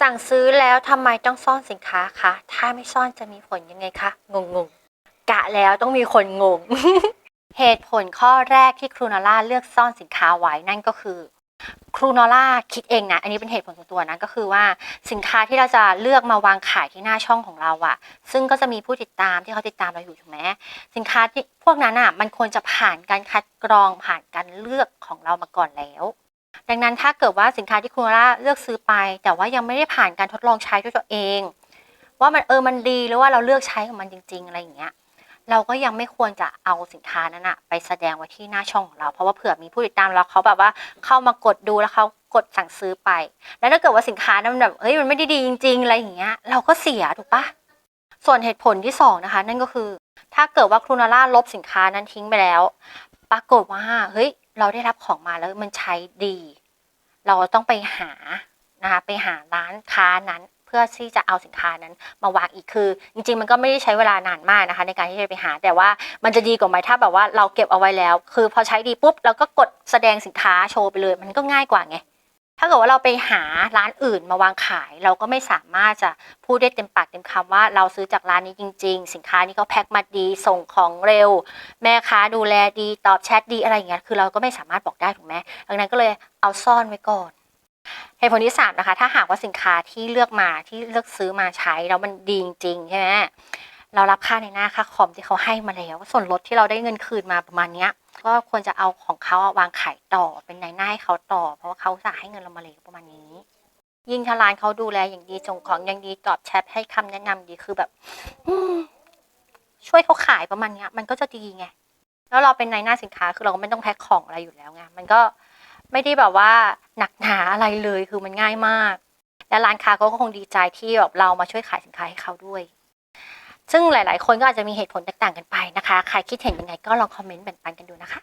สั่งซื้อแล้วทำไมต้องซ่อนสินค้าคะ ถ้าไม่ซ่อนจะมีผลยังไงคะ งงงกะแล้วต้องมีคนงง เหตุผลข้อแรกที่ครูนอล่าเลือกซ่อนสินค้าไว้นั่นก็คือ ครูนอล่าคิดเองนะ อันนี้เป็นเหตุผลส่วนตัวนะ ก็คือว่าสินค้าที่เราจะเลือกมาวางขายที่หน้าช่องของเราอะซึ่งก็จะมีผู้ติดตามที่เขาติดตามเราอยู่ถูกไหมสินค้าที่พวกนั้นอะมันควรจะผ่านการคัดกรองผ่านการเลือกของเรามาก่อนแล้ว ดังนั้นถ้าเกิดว่าสินค้าที่คุณล่าเลือกซื้อไป แต่ว่ายังไม่ได้ผ่านการทดลองใช้ด้วยตัวเอง ว่ามันเออมันดีหรือว่าเราเลือกใช้ของมันจริง ๆ อะไรอย่างเงี้ยเราก็ยังไม่ควรจะเอาสินค้านั้นอะไปแสดงไว้ที่หน้าช่องของเรา เพราะว่าเผื่อมีผู้ติดตามเราเขาแบบว่าเข้ามากดดูแล้วเขากดสั่งซื้อไป แล้วถ้าเกิดว่าสินค้านั้นมันแบบเฮ้ยมันไม่ได้ดีจริง ๆ อะไรอย่างเงี้ย เราก็เสียถูกปะส่วนเหตุผลที่สองนะคะ นั่นก็คือ ถ้าเกิดว่าครูนาร่าลบสินค้านั้นทิ้งไปแล้ว ปรากฏว่าเฮ้ย เราได้รับของมาแล้วมันใช้ดี เราต้องไปหานะคะไปหาร้านค้านั้นเพื่อที่จะเอาสินค้านั้นมาวางอีกคือ จริง ๆ มันก็ไม่ได้ใช้เวลานานมากนะคะ ในการที่จะไปหา แต่ว่ามันจะดีกว่าไหมถ้าแบบว่าเราเก็บเอาไว้แล้ว คือพอใช้ดีปุ๊บเราก็กดแสดงสินค้าโชว์ไปเลย มันก็ง่ายกว่าไง ถ้าเกิดว่าเราไปหาร้านอื่นมาวางขาย เราก็ไม่สามารถจะพูดได้เต็มปากเต็มคำว่าเราซื้อจากร้านนี้จริง ๆ สินค้านี้เขาแพ็คมาดี ส่งของเร็ว แม่ค้าดูแลดีตอบแชทดีอะไรอย่างเงี้ยคือเราก็ไม่สามารถบอกได้ถูกไหมดังนั้นก็เลยเอาซ่อนไว้ก่อนเหตุผลที่สามนะคะถ้าหากว่าสินค้าที่เลือกมาที่เลือกซื้อมาใช้แล้วมันดีจริงใช่ไหม เรารับค่าในหน้าค่าคอมที่เขาให้มาแล้ว ส่วนลดที่เราได้เงินคืนมาประมาณเนี้ยก็ควรจะเอาของเขาวางขายต่อเป็นในหน้าให้เขาต่อ เพราะว่าเขาจะให้เงินเรามาเลยประมาณนี้ ยิ่งถ้าร้านเขาดูแลอย่างดีส่งของอย่างดีตอบแชทให้คำแนะนำดีคือแบบช่วยเขาขายประมาณเนี้ย มันก็จะดีไงแล้วเราเป็นในหน้าสินค้าคือเราก็ไม่ต้องแพ็คของอะไรอยู่แล้วไงมันก็ไม่ได้แบบว่าหนักหนาอะไรเลยคือมันง่ายมาก และร้านค้าเขาก็คงดีใจที่แบบเรามาช่วยขายสินค้าให้เขาด้วย ซึ่งหลาย ๆ คนก็อาจจะมีเหตุผลแตกต่างกันไปนะคะ ใครคิดเห็นยังไงก็ลองคอมเมนต์แบ่งปันกันดูนะคะ